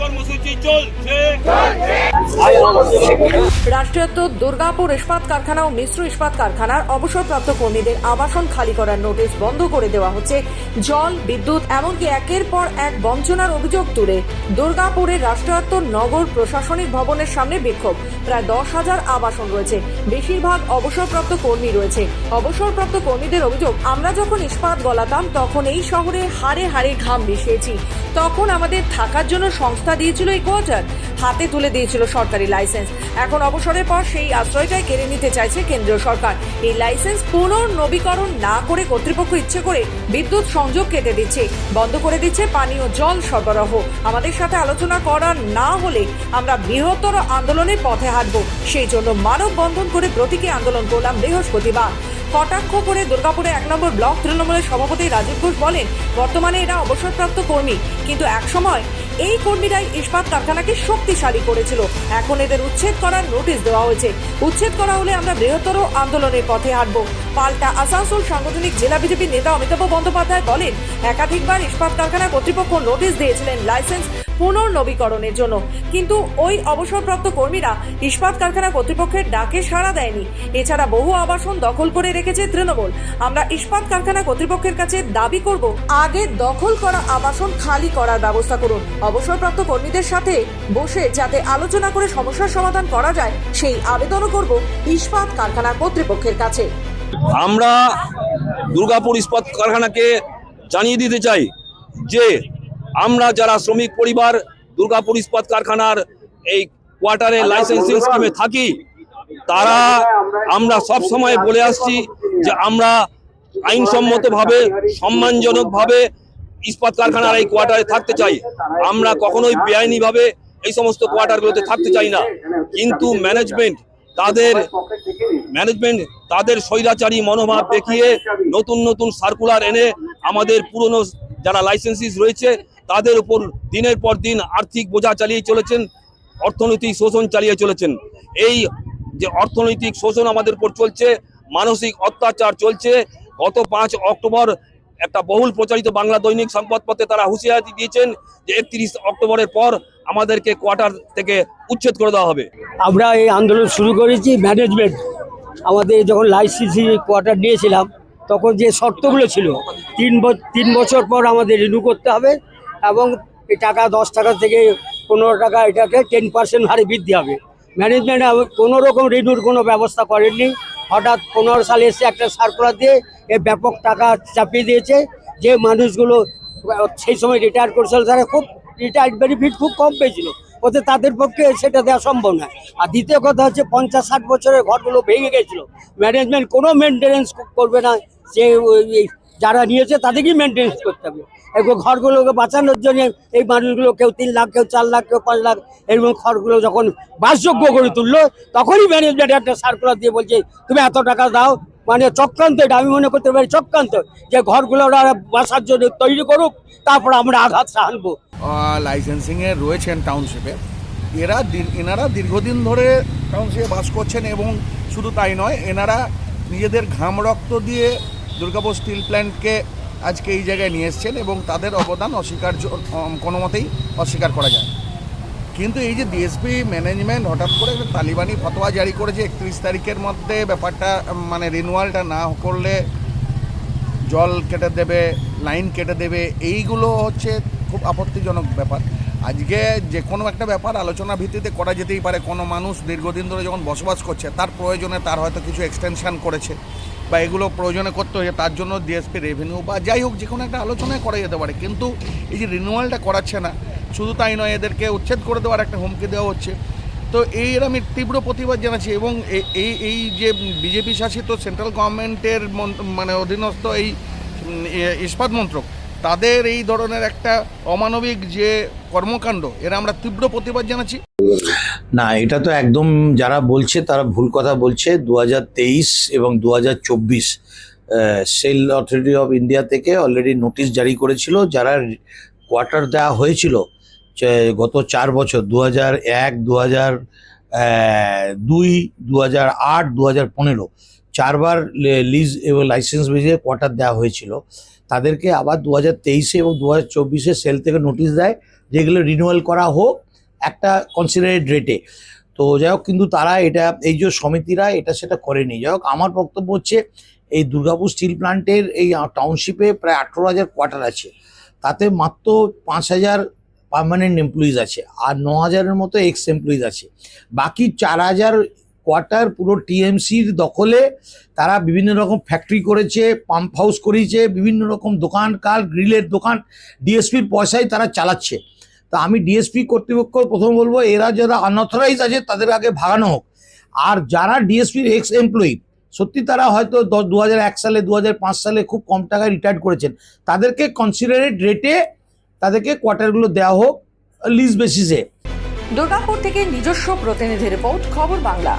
কর্মসূচি চলছে। রাষ্ট্রায়ত্ত দুর্গাপুর ইস্পাত কারখানা ও মিশ্র ইস্পাত কারখানার অবসরপ্রাপ্ত কর্মীদের আবাসন খালি করার নোটিশ বন্ধ করে দেওয়া হচ্ছে। জল, বিদ্যুৎ, এমনকি একের পর এক বঞ্চনার অভিযোগ তুলে দুর্গাপুরের রাষ্ট্রায়ত্ত নগর প্রশাসনিক ভবনের সামনে বিক্ষোভ। প্রায় দশ হাজার আবাসন রয়েছে। বেশিরভাগ অবসরপ্রাপ্ত কর্মী রয়েছে। অবসরপ্রাপ্ত কর্মীদের অভিযোগ, আমরা যখন ইস্পাত গলাতাম, তখন এই শহরে হাড়ে হাড়ে ঘাম মিশিয়েছি। তখন আমাদের থাকার জন্য সংস্থা দিয়েছিল এই কোয়ার্টার। হাতে তুলে দিয়েছিল সরকারি লাইসেন্স এখন অবসরের পর সেই আশ্রয়টাই কেড়ে নিতে চাইছে কেন্দ্রীয় সরকার। এই লাইসেন্স পুনর্নবীকরণ না করে কর্তৃপক্ষ ইচ্ছে করে বিদ্যুৎ সংযোগ কেটে দিচ্ছে। বন্ধ করে দিচ্ছে পানীয় জল সরবরাহ। আমাদের সাথে আলোচনা করা না হলে আমরা বৃহত্তর আন্দোলনের পথে হাঁটব। সেই জন্য মানববন্ধন করে প্রতীকী আন্দোলন করলাম বৃহস্পতিবার। কটাক্ষ করে দুর্গাপুরে এক নম্বর ব্লক তৃণমূলের সভাপতি রাজীব ঘোষ বলেন, বর্তমানে এরা অবসরপ্রাপ্ত কর্মী। কিন্তু একসময় এই কর্মীরাই ইস্পাত কারখানাকে শক্তিশালী করেছিল। এখন এদের উচ্ছেদ করার নোটিশ দেওয়া হয়েছে। উচ্ছেদ করা হলে আমরা বৃহত্তর আন্দোলনের পথে হাঁটব। পাল্টা আসানসোল সাংগঠনিক জেলা বিজেপির নেতা অমিতাভ বন্দ্যোপাধ্যায় বলেন, একাধিকবার ইস্পাত কারখানা কর্তৃপক্ষ নোটিশ দিয়েছিলেন লাইসেন্স পুনর্নবীকরণের জন্য। কিন্তু ওই অবসরপ্রাপ্ত কর্মীরা ইস্পাত কারখানা কর্তৃপক্ষের ডাকে সাড়া দেয়নি। এছাড়া বহু আবাসন দখল করে রেখেছে তৃণমূল। আমরা ইস্পাত কারখানা কর্তৃপক্ষের কাছে দাবি করব, আগে দখল করা আবাসন খালি করার ব্যবস্থা করুন। অবসরপ্রাপ্ত কর্মীদের সাথে বসে যাতে আলোচনা করে সমস্যার সমাধান করা যায়, সেই আবেদনও করব ইস্পাত কারখানা কর্তৃপক্ষের কাছে। আমরা দুর্গাপুর ইস্পাত কারখানাকে জানিয়ে দিতে চাই যে আমরা যারা শ্রমিক পরিবার দুর্গাপুর ইস্পাত কারখানার এই কোয়ার্টারে লাইসেন্সিং স্কিমে থাকি তারা আমরা সব সময় বলে আসছি যে আমরা আইনসম্মতভাবে সম্মানজনকভাবে ইস্পাত কারখানার এই কোয়ার্টারে থাকতে চাই। আমরা কখনোই বেআইনিভাবে এই সমস্ত কোয়ার্টারগুলোতে থাকতে চাই না। কিন্তু ম্যানেজমেন্ট তাদের ম্যানেজমেন্ট তাদের স্বৈরাচারী মনোভাব দেখিয়ে নতুন নতুন সার্কুলার এনে আমাদের পুরনো যারা লাইসেন্সিস রয়েছে তাদের উপর দিনের পর দিন আর্থিক বোঝা চালিয়ে চলেছেন অর্থনৈতিক শোষণ চালিয়ে চলেছেন। এই যে অর্থনৈতিক শোষণ আমাদের উপর চলছে মানসিক অত্যাচার চলছে গত পাঁচ অক্টোবর একটা বহুল প্রচারিত বাংলা দৈনিক সংবাদপত্রে তারা হুঁশিয়ারি দিয়েছেন যে একত্রিশ অক্টোবরের পর আমাদেরকে কোয়ার্টার থেকে উচ্ছেদ করে দেওয়া হবে। আমরা এই আন্দোলন শুরু করেছি ম্যানেজমেন্ট আমাদের যখন লাইসিসি কোয়ার্টার নিয়েছিলাম, তখন যে শর্তগুলো ছিল, তিন তিন বছর পর আমাদের রিনিউ করতে হবে এবং এই টাকা দশ টাকা থেকে পনেরো টাকা এটাকে টেন পার্সেন্ট হারে বৃদ্ধি হবে। ম্যানেজমেন্ট কোনো রকম রিনিউর কোনো ব্যবস্থা করেননি। হঠাৎ পনেরো সালে এসে একটা সার্কুলার দিয়ে এ ব্যাপক টাকা চাপিয়ে দিয়েছে। যে মানুষগুলো, সেই সময় রিটায়ার করেছিল তারা খুব রিটায়ার্ড বেনিফিট খুব কম পেয়েছিল। ওতে তাদের পক্ষে সেটা দেওয়া সম্ভব নয়। আর দ্বিতীয় কথা হচ্ছে, পঞ্চাশ ষাট বছরের ঘরগুলো ভেঙে গেছিল। ম্যানেজমেন্ট কোনো মেনটেনেন্স করবে না। যে যারা নিয়েছে তাদেরকেই মেনটেনেন্স করতে হবে। এরকম ঘরগুলোকে বাঁচানোর জন্য এই মানুষগুলো কেউ তিন লাখ, কেউ চার লাখ, কেউ পাঁচ লাখ এরকম ঘরগুলো যখন বাসযোগ্য করে তুললো, তখনই ম্যানেজমেন্ট একটা সার্কুলার দিয়ে বলছে, তুমি এত টাকা দাও। মানে চক্রান্ত এটা, আমি মনে করতে পারি চক্রান্ত। যে ঘরগুলো ওরা বাসার জন্য তৈরি করুক, তারপর আমরা আঘাত হানবো। লাইসেন্সিংয়ে রয়েছেন টাউনশিপে এরা এনারা দীর্ঘদিন ধরে টাউনশিপে বাস করছেন এবং শুধু তাই নয়, এনারা নিজেদের ঘাম রক্ত দিয়ে দুর্গাপুর স্টিল প্ল্যান্টকে আজকে এই জায়গায় নিয়ে এসছেন এবং তাদের অবদান অস্বীকার্য কোনো মতেই অস্বীকার করা যায়। কিন্তু এই যে ডিএসপি ম্যানেজমেন্ট হঠাৎ করে তালিবানি ফতোয়া জারি করেছে একত্রিশ তারিখের মধ্যে ব্যাপারটা মানে রিনুয়ালটা না করলে জল কেটে দেবে লাইন কেটে দেবে, এইগুলো হচ্ছে খুব আপত্তিজনক ব্যাপার। আজকে যে কোনো একটা ব্যাপার আলোচনা ভিত্তিতে করা যেতেই পারে। কোনো মানুষ দীর্ঘদিন ধরে যখন বসবাস করছে, তার প্রয়োজনে তার হয়তো কিছু এক্সটেনশান করেছে বা এগুলো প্রয়োজনে করতে হয়েছে, তার জন্য ডিএসপি রেভিনিউ বা যাই হোক যে কোনো একটা আলোচনায় করা যেতে পারে। কিন্তু এই যে রিনিউয়ালটা করাচ্ছে না, শুধু তাই নয়, এদেরকে উচ্ছেদ করে দেওয়ার একটা হুমকি দেওয়া হচ্ছে। তো এর আমি তীব্র প্রতিবাদ জানাচ্ছি এবং এই এই যে বিজেপি শাসিত সেন্ট্রাল গভর্নমেন্টের মন- মানে অধীনস্থ এই ইস্পাত মন্ত্রক তাদের এই ধরনের একটা অমানবিক যে কর্মকাণ্ড, এরা আমরা তীব্র প্রতিবাদ জানাচ্ছি। না, এটা তো একদম যারা বলছে তারা ভুল কথা বলছে। দু হাজার তেইশ এবং দু হাজার চব্বিশ সেল অথরিটি অফ ইন্ডিয়া থেকে অলরেডি নোটিশ জারি করেছিল। যারা কোয়ার্টার দেওয়া হয়েছিল গত চার বছর দু হাজার এক দু হাজার দুই দু হাজার আট দু হাজার পনেরো চারবার লিজ এবং লাইসেন্স বেজে কোয়ার্টার দেওয়া হয়েছিল। তাদেরকে আবার দু হাজার তেইশে এবং দু হাজার চব্বিশে সেল থেকে নোটিশ দেয় যেগুলো রিনিউয়াল করা হোক একটা কনসিডারেড রেটে তো যাই হোক কিন্তু তারা এটা, এই যে সমিতিরা এটা সেটা করেনি। যাই হোক আমার বক্তব্য হচ্ছে এই দুর্গাপুর স্টিল প্লান্টের এই টাউনশিপে প্রায় আঠেরো হাজার কোয়ার্টার আছে। তাতে মাত্র পাঁচ হাজার পার্মানেন্ট এমপ্লয়িজ আছে, আর ন হাজারের মতো এক্স এমপ্লয়িজ আছে। বাকি চার হাজার কোয়ার্টার, পুরো টিএমসির দখলে তারা বিভিন্ন রকম ফ্যাক্টরি করেছে পাম্প হাউস করেছে, বিভিন্ন রকম দোকান কাল গ্রিলের দোকান, ডিএসপির পয়সায় তারা চালাচ্ছে। তা আমি ডিএসপি কর্তৃপক্ষ প্রথম বলব, এরা যারা আনঅথরাইজ আছে তাদের আগে ভাগানো হোক। আর যারা ডিএসপির এক্স এমপ্লয়ি সত্যি তারা হয়তো দু হাজার এক সালে দু হাজার পাঁচ সালে খুব কম টাকায় রিটায়ার্ড করেছেন। তাদেরকে কনসিডারেট রেটে তাদেরকে কোয়ার্টারগুলো দেওয়া হোক লিজ বেসিসে দুর্গাপুর থেকে নিজস্ব প্রতিনিধি রিপোর্ট খবর বাংলা।